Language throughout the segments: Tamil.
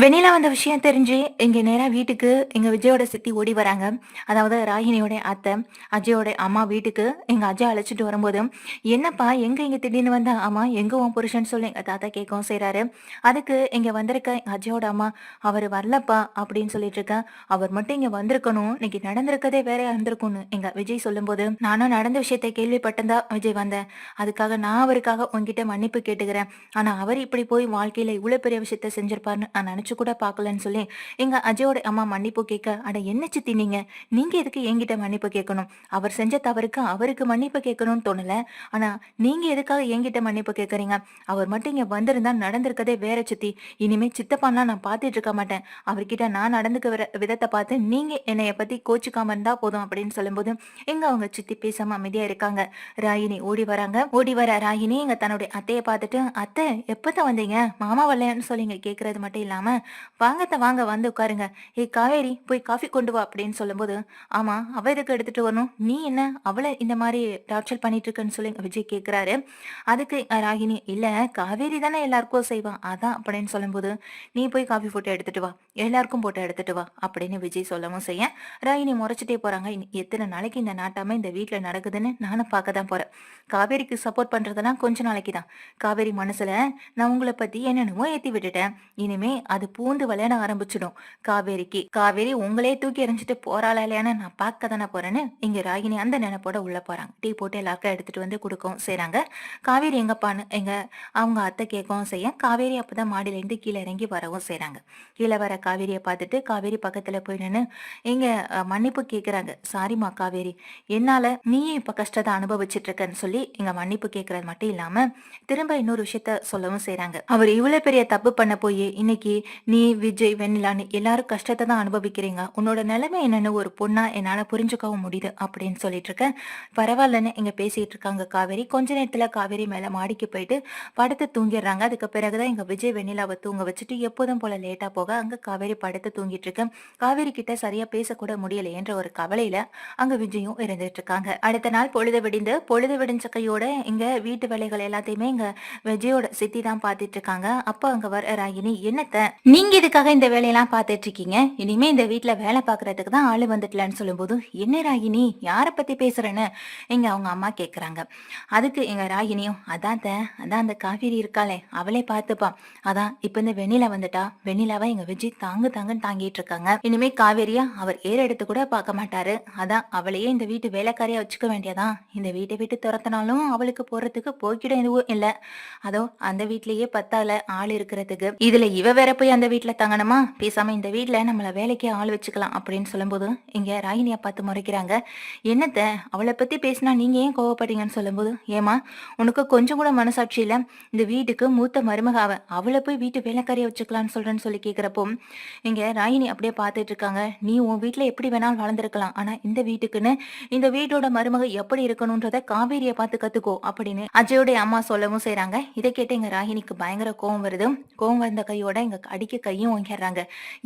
வெண்ணிலா வந்த விஷயம் தெரிஞ்சு இங்கே நேராக வீட்டுக்கு எங்கள் விஜயோட சித்தி ஓடி வராங்க. அதாவது ராகினியோட அத்தை அஜயோட அம்மா வீட்டுக்கு எங்கள் அஜய் அழைச்சிட்டு வரும்போது என்னப்பா எங்கே இங்கே திடீர்னு வந்தா? அம்மா எங்கே உன் புருஷன்? சொல்லி எங்கள் தாத்தா கேட்கவும் செய்கிறாரு அதுக்கு இங்கே வந்திருக்க அஜயோட அம்மா அவர் வரலப்பா அப்படின்னு சொல்லிட்டு இருக்கேன் அவர் மட்டும் இங்கே வந்திருக்கணும். இன்னைக்கு நடந்திருக்கதே வேற இருந்திருக்கும்னு. எங்கள் விஜய் சொல்லும்போது நானும் நடந்த விஷயத்தை கேள்விப்பட்டதா விஜய் வந்தேன். அதுக்காக நான் அவருக்காக உங்ககிட்ட மன்னிப்பு கேட்டுக்கிறேன். ஆனால் அவர் இப்படி போய் வாழ்க்கையில் இவ்வளோ பெரிய விஷயத்த செஞ்சிருப்பாருன்னு நான் நினச்சி கூட பார்க்கலன்னு சொல்லி எங்க அஜயோட அம்மா மன்னிப்பு கேட்க அட என்ன சித்தி நீங்க? நீங்க எதுக்கு என்கிட்ட மன்னிப்பு கேட்கணும்? அவர் செஞ்ச தவறுக்கு அவருக்கு மன்னிப்பு கேட்கணும்னு தோணல. ஆனா நீங்க எதுக்காக என்கிட்ட மன்னிப்பு கேட்கறீங்க? அவர் மட்டும் இங்க வந்திருந்தா நடந்திருக்கதே வேற சித்தி. இனிமே சித்தப்பான்லாம் நான் பார்த்துட்டு இருக்க மாட்டேன். அவர்கிட்ட நான் நடந்துக்க வர விதத்தை பார்த்து நீங்க என்னைய பத்தி கோச்சுக்காம இருந்தா போதும் அப்படின்னு சொல்லும்போது எங்க அவங்க சித்தி பேசாம அமைதியா இருக்காங்க. ராகினி ஓடி வராங்க. ஓடி வர ராகினி எங்க தன்னுடைய அத்தையை பார்த்துட்டு அத்தை எப்பதான் வந்தீங்க? மாமா வரலன்னு சொல்லி இங்க கேக்குறது மட்டும் இல்லாம வாங்கத்த வாங்க வந்து உட்காருங்க. ஏய் காவேரி போய் காஃபி கொண்டு வா அப்படின்னு சொல்லும்போது ஆமா அவ எதுக்கு எடுத்துட்டு வரணும்? நீ என்ன அவளை இந்த மாதிரி டார்ச்சர் பண்ணிட்டு இருக்கன்னு சொல்லி விஜய் கேக்குறாரு. அதுக்கு ராகினி இல்ல காவேரி தானே எல்லாருக்கும் செய்வான் அதான் அப்படின்னு சொல்லும்போது நீ போய் காஃபி போட்டு எடுத்துட்டு வா எல்லாருக்கும் போட்டு எடுத்துட்டு வா அப்படின்னு விஜய் சொல்லவும் செய்ய ராகினி முறைச்சிட்டே போறாங்க. எத்தனை நாளைக்கு இந்த நாட்டாம இந்த வீட்டுல நடக்குதுன்னு நானும் பார்க்க தான் போறேன். காவேரிக்கு சப்போர்ட் பண்றதெல்லாம் கொஞ்ச நாளைக்கு தான் காவேரி மனசுல நான் உங்களை பத்தி என்னென்னமோ ஏத்தி விட்டுட்டேன். இனிமே அது பூந்து விளையாட ஆரம்பிச்சிடும். காவேரிக்கு. காவேரி உங்களே தூக்கி எறிஞ்சிட்டு போறாளா இல்லையான்னு நான் பார்க்க தானே போறேன்னு? இங்க ராகினி அந்த நினைப்போட உள்ள போறாங்க. டீ போட்டு எல்லாருக்கும் எடுத்துட்டு வந்து கொடுக்கவும் செய்றாங்க. காவேரி எங்கப்பான்னு எங்க அவங்க அத்தை கேட்கவும் செய்ய காவேரி அப்பதான் மாடியில இருந்து கீழே இறங்கி வரவும் செய்றாங்க. கீழே வர காவேரியை பார்த்துட்டு காவேரி பக்கத்துல போய் நின்று இங்க மன்னிப்பு கேக்குறாங்க. சாரிம்மா காவேரி. என்னால நீயே இப்ப கஷ்டத்தை அனுபவிச்சுட்டு இருக்கன்னு சொல்லி இங்க மன்னிப்பு கேக்குறது மட்டும் இல்லாம திரும்ப இன்னொரு விஷயத்த சொல்லவும் செய்யறாங்க அவர் இவ்வளவு பெரிய தப்பு பண்ண போய் இன்னைக்கு நீ விஜய் வெண்ணிலான்னு எல்லாரும் கஷ்டத்தை தான் அனுபவிக்கிறீங்க. உன்னோட நிலைமை என்னன்னு ஒரு பொண்ணா என்னால புரிஞ்சுக்கவும் முடியுது அப்படின்னு சொல்லிட்டு இருக்கேன் பரவாயில்லன்னு இங்க பேசிட்டு இருக்காங்க காவேரி. கொஞ்ச நேரத்துல காவேரி மேல மாடிக்கு போயிட்டு படுத்து தூங்கிடுறாங்க. அதுக்கு பிறகுதான் இங்கே விஜய் வெண்ணிலாவை தூங்க வச்சுட்டு எப்போதும் போல லேட்டா போக அங்க காவேரி படுத்து தூங்கிட்டு இருக்கேன் காவேரி கிட்ட சரியா பேசக்கூட முடியல என்ற ஒரு கவலையில அங்க விஜயும் இருந்துட்டு இருக்காங்க அடுத்த நாள் பொழுது விடிந்து பொழுது விடிஞ்ச கையோட இங்க வீட்டு வேலைகள் எல்லாத்தையுமே இங்க விஜயோட சித்தி தான் பாத்துட்டு இருக்காங்க அப்ப அங்க வர ராகினி என்னத்த? நீங்க இதுக்காக இந்த வேலையெல்லாம் பார்த்துட்டு இருக்கீங்க இனிமே இந்த வீட்ல வேலை பாக்குறதுக்கு தான் ஆளு வந்துட்டலன்னு சொல்லும்போது என்ன ராகினி யாரை பத்தி பேசுறேன்னு? எங்க அவங்க அம்மா கேக்குறாங்க. அதுக்கு எங்க ராகினியும் அதான் அதான் அந்த காவேரி இருக்காளே அவளே பார்த்துப்பா. அதான் இப்ப இந்த வெண்ணிலா வந்துட்டா. வெண்ணிலாவை எங்க விஜய் தாங்கு தாங்குன்னு தாங்கிட்டு இருக்காங்க. இனிமே காவேரியா அவர் ஏற எடுத்து கூட பார்க்க மாட்டாரு. அதான் அவளையே இந்த வீட்டு வேலைக்காரியா வச்சுக்க வேண்டியதான் இந்த வீட்டை விட்டு துரத்தினாலும் அவளுக்கு போறதுக்கு போய்கிடும் எதுவும் இல்ல. அதோ அந்த வீட்லயே பத்தால ஆள் இருக்கிறதுக்கு. இதுல இவ வேற போய் அந்த வீட்டில் தங்கணுமா? பேசாமல் இந்த வீட்டில் நம்மளை வேலைக்கே ஆள் வச்சுக்கலாம் அப்படின்னு சொல்லும்போது இங்கே ராகினியை பார்த்து முறைக்கிறாங்க. என்னத்த? அவளை பற்றி பேசினா நீங்கள் ஏன் கோவப்படுறீங்கன்னு சொல்லும்போது ஏமா உனக்கு கொஞ்சம் கூட மனசாட்சி இந்த வீட்டுக்கு மூத்த மருமக அவளை போய் வீட்டு வேலைக்காரியை வச்சுக்கலாம்னு சொல்கிறேன்னு சொல்லி கேட்குறப்போ இங்கே ராகினி அப்படியே பார்த்துட்டு இருக்காங்க. நீ உன் வீட்டில் எப்படி வேணாலும் வளர்ந்துருக்கலாம் ஆனால் இந்த வீட்டுக்குன்னு இந்த வீட்டோட மருமக எப்படி இருக்கணுன்றத காவேரியை பார்த்து கற்றுக்கோ அப்படின்னு அஜயோடைய அம்மா சொல்லவும் செய்கிறாங்க இதை கேட்டு எங்கள் ராகினிக்கு பயங்கர கோவம் வருது. கோவம் வந்த கையோட எங்க அடிக்க கையும் வாங்கிடுறாங்க.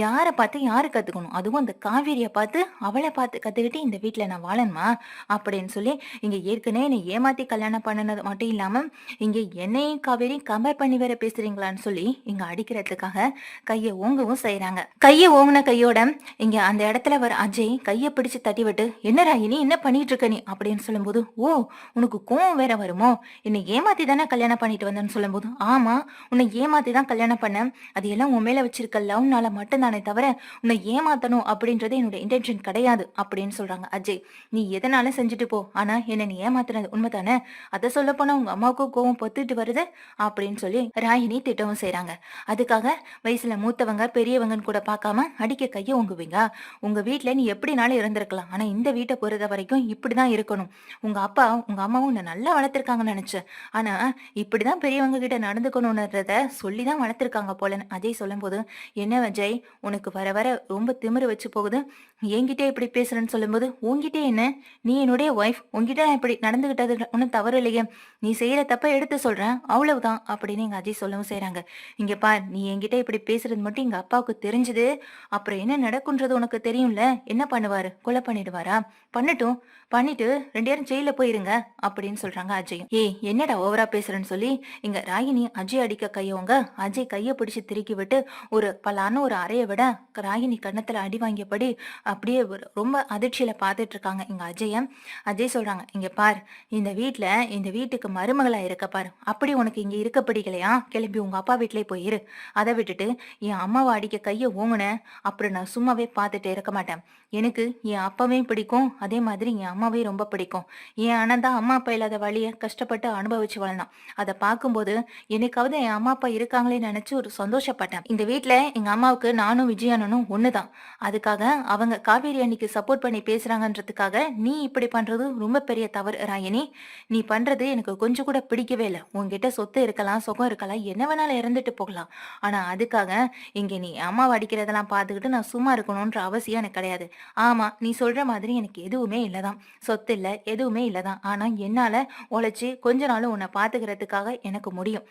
யாரை பார்த்து யாரு கத்துக்கணும்? அதுவும் அந்த காவேரியை பார்த்து அவளை பார்த்து கத்துக்கிட்டு இந்த வீட்டுல நான் வாழணுமா? அப்படின்னு சொல்லி இங்க ஏற்கனவே என்னை ஏமாத்தி கல்யாணம் பண்ணனது மட்டும் இல்லாம இங்க என்னையும் காவேரி கம்பேர் பண்ணி வேற பேசுறீங்களான்னு சொல்லி இங்க அடிக்கிறதுக்காக கையை ஓங்கவும் செய்யறாங்க கையை ஓங்கின கையோட இங்க அந்த இடத்துல வர அஜய் கையை பிடிச்சு தட்டி விட்டு என்ன ராகினி என்ன பண்ணிட்டு இருக்க நீ? அப்படின்னு சொல்லும்போது ஓ உனக்கு கோவம் வேற வருமோ? என்னை ஏமாத்தி தானே கல்யாணம் பண்ணிட்டு வந்தேன்னு சொல்லும்போது ஆமா உன்னை ஏமாத்தி தான் கல்யாணம் பண்ணேன். அது எல்லாம் உன் மேல வச்சிருக்க லவ்னால மட்டும்தானே தவிர உன்னை ஏமாத்தணும் அப்படின்றது என்னோட இன்டென்ஷன் கிடையாது அப்படின்னு சொல்றாங்க அஜய். நீ எதனால செஞ்சுட்டு போ? ஆனா என்ன நீ ஏமாத்துனது உண்மைதானே? அதை சொல்ல போனா உங்க அம்மாவுக்கும் கோவம் பொத்துட்டு வருது அப்படின்னு சொல்லி ராகினி திட்டவும் செய்யறாங்க அதுக்காக வயசுல மூத்தவங்க பெரியவங்கன்னு கூட பார்க்காம அடிக்க கையை உங்குவீங்க உங்க வீட்டுல நீ எப்படினாலும் இருந்திருக்கலாம். ஆனா இந்த வீட்டை பொறுத்த வரைக்கும் இப்படிதான் இருக்கணும். உங்க அப்பா உங்க அம்மாவும் உன்னை நல்லா வளர்த்திருக்காங்கன்னு நினைச்சேன் ஆனா இப்படிதான் பெரியவங்க கிட்ட நடந்துக்கணும்ன்றத சொல்லிதான் வளர்த்திருக்காங்க போலன்னு அஜய் சொல்லும்போது என்ன விஜய் உனக்கு வர வர ரொம்ப திமிரு வச்சு போகுது. என்கிட்ட இப்படி பேசுறேன்னு சொல்லும்போது உன்கிட்ட என்ன? நீ என்னுடைய ஒய்ஃப் உன்கிட்ட நான் இப்படி நடந்துகிட்டது ஒன்றும் தவறு இல்லையே. நீ செய்யற தப்ப எடுத்து சொல்றேன். அவ்வளவுதான். அப்படின்னு எங்க அஜய் சொல்லவும் செய்யறாங்க இங்க பார். நீ என்கிட்ட இப்படி பேசுறது மட்டும் எங்க அப்பாவுக்கு தெரிஞ்சது. அப்புறம் என்ன நடக்குன்றது உனக்கு தெரியும்ல? என்ன பண்ணுவாரு? கொலை பண்ணிடுவாரா? பண்ணட்டும். பண்ணிட்டு ரெண்டு பேரும் ஜெயில போயிருங்க. அப்படின்னு சொல்றாங்க அஜயும். ஏய் என்னடா ஓவரா பேசுறேன்னு சொல்லி? இங்க ராகினி அஜய் அடிக்க கையவங்க அஜய் கைய பிடிச்சு திருக்கி விட்டு ஒரு பலான்னு ஒரு அறையை விட ராகினி கன்னத்துல அடி வாங்கியபடி அப்படியே ஒரு- ரொம்ப அதிர்ச்சியில பார்த்துட்டு இருக்காங்க இங்க அஜய அஜய் சொல்றாங்க இங்க பார் இந்த வீட்டுல இந்த வீட்டுக்கு மருமகளா இருக்க பார். அப்படி உனக்கு இங்க இருக்க பிடிக்கலையா? கிளம்பி உங்க அப்பா வீட்லயே போயிரு அதை விட்டுட்டு என் அம்மாவை அடிக்க கையை ஓங்குனேன் அப்புறம் நான் சும்மாவே பார்த்துட்டு இருக்க மாட்டேன். எனக்கு என் அப்பாவையும் பிடிக்கும். அதே மாதிரி என் அம்மாவையும் ரொம்ப பிடிக்கும். என் அண்ணன் தான் அம்மா அப்பா இல்லாத வழியை கஷ்டப்பட்டு அனுபவிச்சு வளர்ந்தான். அதை பார்க்கும்போது என்னைக்காவது என் அம்மா அப்பா இருக்காங்களே நினைச்சு ஒரு சந்தோஷப்பட்டேன். இந்த வீட்ல எங்க அம்மாவுக்கு நானும் விஜயண்ணனும் ஒண்ணுதான். அதுக்காக அவங்க காவேரி அன்னைக்கு சப்போர்ட் பண்ணி பேசுறாங்கன்றதுக்காக நீ இப்படி பண்றது ரொம்ப பெரிய தவறு ராயனி நீ பண்றது எனக்கு கொஞ்சம் கூட பிடிக்கவே இல்லை. உன்கிட்ட சொத்து இருக்கலாம் சுகம் இருக்கலாம் என்ன வேணாலும் இறந்துட்டு போகலாம். ஆனா அதுக்காக இங்க நீ அம்மாவை அடிக்கிறதெல்லாம் பார்த்துக்கிட்டு நான் சும்மா இருக்கணும்ன்ற அவசியம் எனக்கு கிடையாது. ஆமா நீ சொல்ற மாதிரி எனக்கு எதுவுமே இல்லதான். சொத்து இல்ல எதுவுமே இல்லதான். ஆனா என்னால உழைச்சி கொஞ்ச நாளும் உன்னை பாத்துக்கிறதுக்காக எனக்கு முடியும்.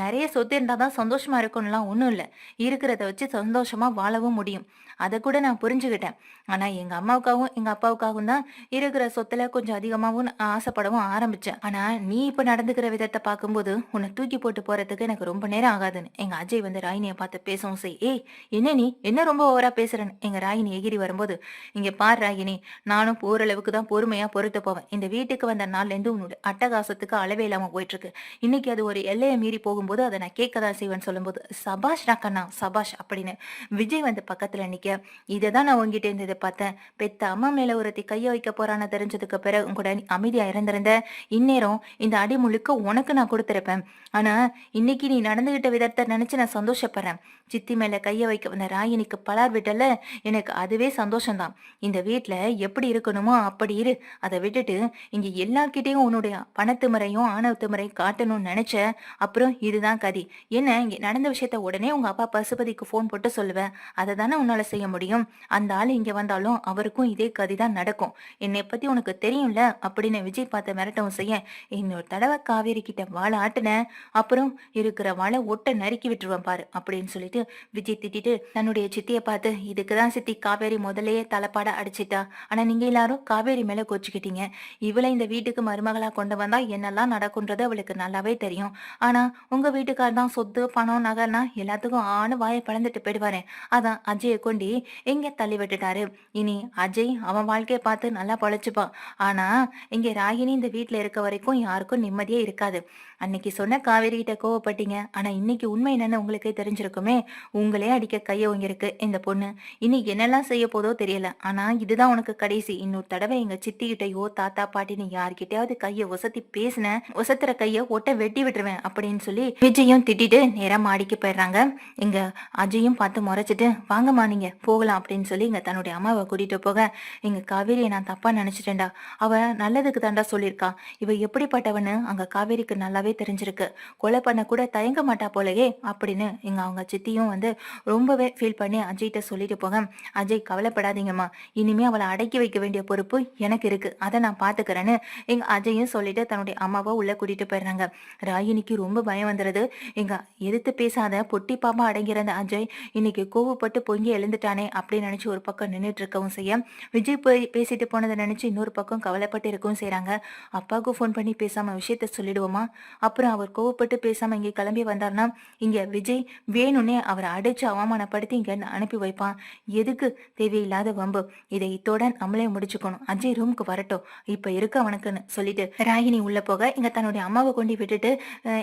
நிறைய சொத்து இருந்தால் தான் சந்தோஷமா இருக்கணும்லாம் ஒன்றும் இல்லை. இருக்கிறத வச்சு சந்தோஷமா வாழவும் முடியும். அதை கூட நான் புரிஞ்சுக்கிட்டேன். ஆனா எங்க அம்மாவுக்காகவும் எங்க அப்பாவுக்காகவும் தான் இருக்கிற சொத்துல கொஞ்சம் அதிகமாகவும் நான் ஆசைப்படவும் ஆரம்பிச்சேன். ஆனா நீ இப்ப நடந்துக்கிற விதத்தை பார்க்கும்போது உன்னை தூக்கி போட்டு போறதுக்கு எனக்கு ரொம்ப நேரம் ஆகாதுன்னு. எங்க அஜய் வந்து ராயினியை பார்த்து பேசவும் செய். ஏய் என்ன நீ? என்ன ரொம்ப ஓவரா பேசுறேன்னு? எங்க ராயினி எகிரி வரும்போது இங்கே பார் ராகினி நானும் ஓரளவுக்கு தான் பொறுமையா பொறுத்து போவேன். இந்த வீட்டுக்கு வந்த நாள்ல இருந்து உன்னோட அட்டகாசத்துக்கு அளவே இல்லாமல் போயிட்டுருக்கு. இன்னைக்கு அது ஒரு எல்லையை மீறி போகும்போது அதை நான் கேட்க தான் செய்வேன் சொல்லும்போது சபாஷ் கண்ணா சபாஷ் அப்படின்னு விஜய் வந்து பக்கத்தில் நிற்க இதை தான் நான் உங்ககிட்ட இருந்து இதை பார்த்தேன். பெத்த அம்மா மேலே ஒருத்தி கையை வைக்க போறான்னு தெரிஞ்சதுக்கு பிறகு கூட அமைதியாக இறந்திருந்த இருந்திருந்த இந்நேரம் இந்த அடி முழுக்க உனக்கு நான் கொடுத்துருப்பேன். ஆனால் இன்னைக்கு நீ நடந்துகிட்ட விதத்தை நினச்சி நான் சந்தோஷப்படுறேன். சித்தி மேலே கையை வைக்க வந்த ராயினிக்கு பலார் விட்டல எனக்கு அதுவே சந்தோஷம்தான். இந்த வீட்டில் எப்படி இருக்கணுமோ அப்படி இரு. அதை விட்டுட்டு இங்கே எல்லார்கிட்டயும் உன்னுடைய பணத்து பணத்துமுறையும் ஆணவத்துமுறையும் காட்டணும்னு நினைச்ச அப்புறம் இதுதான் கதி. என்ன இங்கே நடந்த விஷயத்த உடனே உங்க அப்பா பசுபதிக்கு ஃபோன் போட்டு சொல்லுவேன். அதை தானே உன்னால செய்ய முடியும். அந்த ஆள் இங்க வந்தாலும் அவருக்கும் இதே கதி தான் நடக்கும். என்னை பத்தி உனக்கு தெரியும்ல? அப்படின்னு விஜய் பார்த்த மிரட்டவும் செய்ய இன்னொரு தடவை காவேரி கிட்ட வாழை ஆட்டினேன். அப்புறம் இருக்கிற வாழை ஒட்ட நறுக்கி விட்டுருவேன் பாரு அப்படின்னு சொல்லிட்டு விஜய் திட்டிட்டு தன்னுடைய சித்தியை பார்த்து இதுக்கு தான் சித்தி காவேரி முதல்லயே தலைப்பாட அடிச்சிட்டா. ஆனா நீங்க எல்லாரும் காவேரி மேல கோச்சுக்கிட்டீங்க. இவளை இந்த வீட்டுக்கு மருமகளா கொண்டு வந்தா என்னெல்லாம் நடக்குன்றது அவளுக்கு நல்லாவே தெரியும். ஆனா உங்க வீட்டுக்கார் தான் சொத்து பணம் நகைனா எல்லாத்துக்கும் ஆணு வாயை பழந்துட்டு போயிடுவாரு. அதான் அஜயை கொண்டி எங்க தள்ளி விட்டுட்டாரு. இனி அஜய் அவன் வாழ்க்கையை பார்த்து நல்லா பொழைச்சுப்பான். ஆனா இங்க ராகினி இந்த வீட்டுல இருக்க வரைக்கும் யாருக்கும் நிம்மதியே இருக்காது. அன்னைக்கு சொன்ன காவேரி கிட்ட கோவப்பட்டீங்க. ஆனா இன்னைக்கு உண்மை என்னன்னு உங்களுக்கே தெரிஞ்சிருக்குமே. உங்களே அடிக்க கைய இருக்கு இந்த பொண்ணு. இன்னைக்கு என்னெல்லாம் செய்ய போதோ தெரியல. ஆனா இதுதான் உனக்கு கடைசி. இன்னொரு தடவை எங்க சித்தி கிட்டயோ தாத்தா பாட்டின்னு யார்கிட்டயாவது கைய ஒசத்தி பேசின ஒசத்துற கைய ஒட்ட வெட்டி விட்டுருவேன் அப்படின்னு சொல்லி விஜயும் திட்டிட்டு நேரா மாடிக்கு போயிடுறாங்க. இங்க அஜயும் பார்த்து முறைச்சிட்டு வாங்கம்மா நீங்க போகலாம் அப்படின்னு சொல்லி இங்க தன்னுடைய அம்மாவை கூட்டிட்டு போக எங்க காவேரியை நான் தப்பா நினைச்சிட்டேன்டா. அவ நல்லதுக்கு தாண்டா சொல்லியிருக்கா. இவ எப்படிப்பட்டவன்னு அங்க காவேரிக்கு நல்லாவே தெரிஞ்சிருக்கு. கொலை பண்ண கூட தயங்க மாட்டா போலயே அப்படின்னு எங்க அவங்க சித்தியும் வந்து ரொம்பவே ஃபீல் பண்ணி அஜய்கிட்ட சொல்லிட்டு போக அஜய் கவலைப்படாதீங்கம்மா. இனிமே அவளை அடக்கி வைக்க வேண்டிய பொறுப்பு எனக்கு இருக்கு. அதை நான் பாத்துக்கிறேன்னு எங்க அஜயும் சொல்லிட்டு தன்னுடைய அம்மாவை உள்ள கூட்டிட்டு போயிடுறாங்க. ராகினிக்கு ரொம்ப பயம் வந்துடுது இங்க எதிர்த்து பேசாத பொட்டி பாப்பா அந்த அஜய் இன்னைக்கு கோவப்பட்டு பொங்கி எழுந்துட்டானே அப்படின்னு நினைச்சு ஒரு பக்கம் நின்றுட்டு இருக்கவும் செய்ய. விஜய் போய் பேசிட்டு போனதை நினைச்சு இன்னொரு பக்கம் கவலைப்பட்டு இருக்கவும் செய்யறாங்க அப்பாவுக்கு ஃபோன் பண்ணி பேசாம விஷயத்த சொல்லிடுவோமா? அப்புறம் அவர் கோவப்பட்டு பேசாம இங்க கிளம்பி வந்தார்னா இங்க விஜய் வேணும்னே அவரை அடிச்சு அவமானப்படுத்தி இங்க அனுப்பி வைப்பான். எதுக்கு? தேவையில்லாத வம்பு. இதை இத்தோட நம்மளே முடிச்சுக்கணும். அஜய் ரூமுக்கு வரட்டும். இப்ப இருக்கு அவனுக்குன்னு சொல்லிட்டு ராகினி உள்ள போக இங்க தன்னுடைய அம்மாவை கொண்டு விட்டுட்டு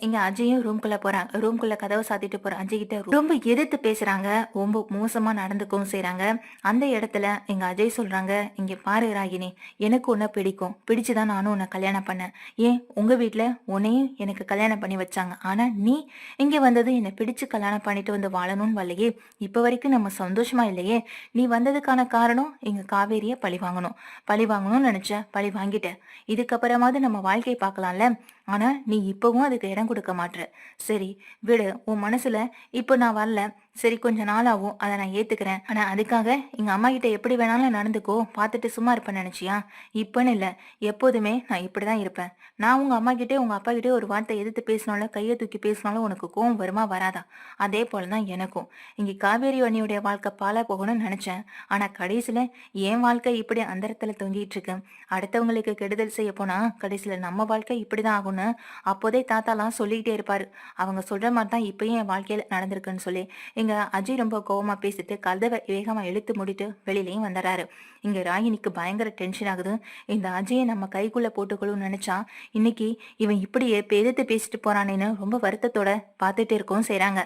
இங்க அஜய் அஜயும் ரூம்குள்ள போறாங்க ரூம்குள்ள கதவை சாத்திட்டு போற அஜய் கிட்ட ரொம்ப எதிர்த்து பேசுறாங்க. ரொம்ப மோசமா நடந்துக்கவும் செய்யறாங்க அந்த இடத்துல எங்க அஜய் சொல்றாங்க இங்க பாரு ராகினி எனக்கு உன்னை பிடிக்கும். பிடிச்சுதான் நானும் உன்னை கல்யாணம் பண்ணேன். ஏன் உங்க வீட்டுல உன்னையும் எனக்கு கல்யாணம் பண்ணி வச்சாங்க. ஆனா நீ இங்க வந்தது என்னை பிடிச்சு கல்யாணம் பண்ணிட்டு வந்து வாழணும்னு வரலையே. இப்ப வரைக்கும் நம்ம சந்தோஷமா இல்லையே. நீ வந்ததுக்கான காரணம் எங்க காவேரிய பழி வாங்கணும். பழி வாங்கணும்னு நினைச்ச பழி வாங்கிட்ட இதுக்கப்புறமாவது நம்ம வாழ்க்கையை பார்க்கலாம்ல? ஆனா நீ இப்பவும் அதுக்கு இடம் கொடுக்க மாட்ற. சரி விடு உன் மனசுல இப்போ நான் வரல சரி கொஞ்ச நாள் ஆகும் அதை நான் ஏத்துக்கிறேன். ஆனா அதுக்காக எங்க அம்மா கிட்ட எப்படி வேணாலும் நடந்துக்கோ பார்த்துட்டு சும்மா இருப்பேன் நினைச்சியா? இப்பன்னு இல்ல. எப்போதுமே நான் இப்படிதான் இருப்பேன். நான் உங்க அம்மா கிட்டே உங்க அப்பா கிட்டே ஒரு வார்த்தை எதிர்த்து பேசினாலும் கையை தூக்கி பேசினாலும் உனக்கு கோவம் வருமா வராதா? அதே போலதான் எனக்கும். இங்க காவேரி வண்ணியுடைய வாழ்க்கை பாலா போகணும்னு நினைச்சேன். ஆனா கடைசியில என் வாழ்க்கை இப்படி அந்தரத்துல தொங்கிட்டு இருக்கு. அடுத்தவங்களுக்கு கெடுதல் செய்ய போனா கடைசியில நம்ம வாழ்க்கை இப்படிதான் ஆகும்னு அப்போதே தாத்தாலாம் சொல்லிக்கிட்டே இருப்பாரு. அவங்க சொல்ற மாதிரி தான் இப்பயும் என் வாழ்க்கையில நடந்திருக்குன்னு சொல்லி. இங்க அஜய் ரொம்ப கோவமா பேசிட்டு கதவை வேகமா இழுத்து முடிட்டு வெளியிலயும் வந்துடுறாரு இங்க ராகினிக்கு பயங்கர டென்ஷன் ஆகுது. இந்த அஜயை நம்ம கைக்குள்ள போட்டுக்கணும்னு நினைச்சா இன்னைக்கு இவன் இப்படி எதிர்த்து பேசிட்டு போறானேன்னு ரொம்ப வருத்தத்தோட பார்த்துட்டு இருக்கவும் செய்றாங்க.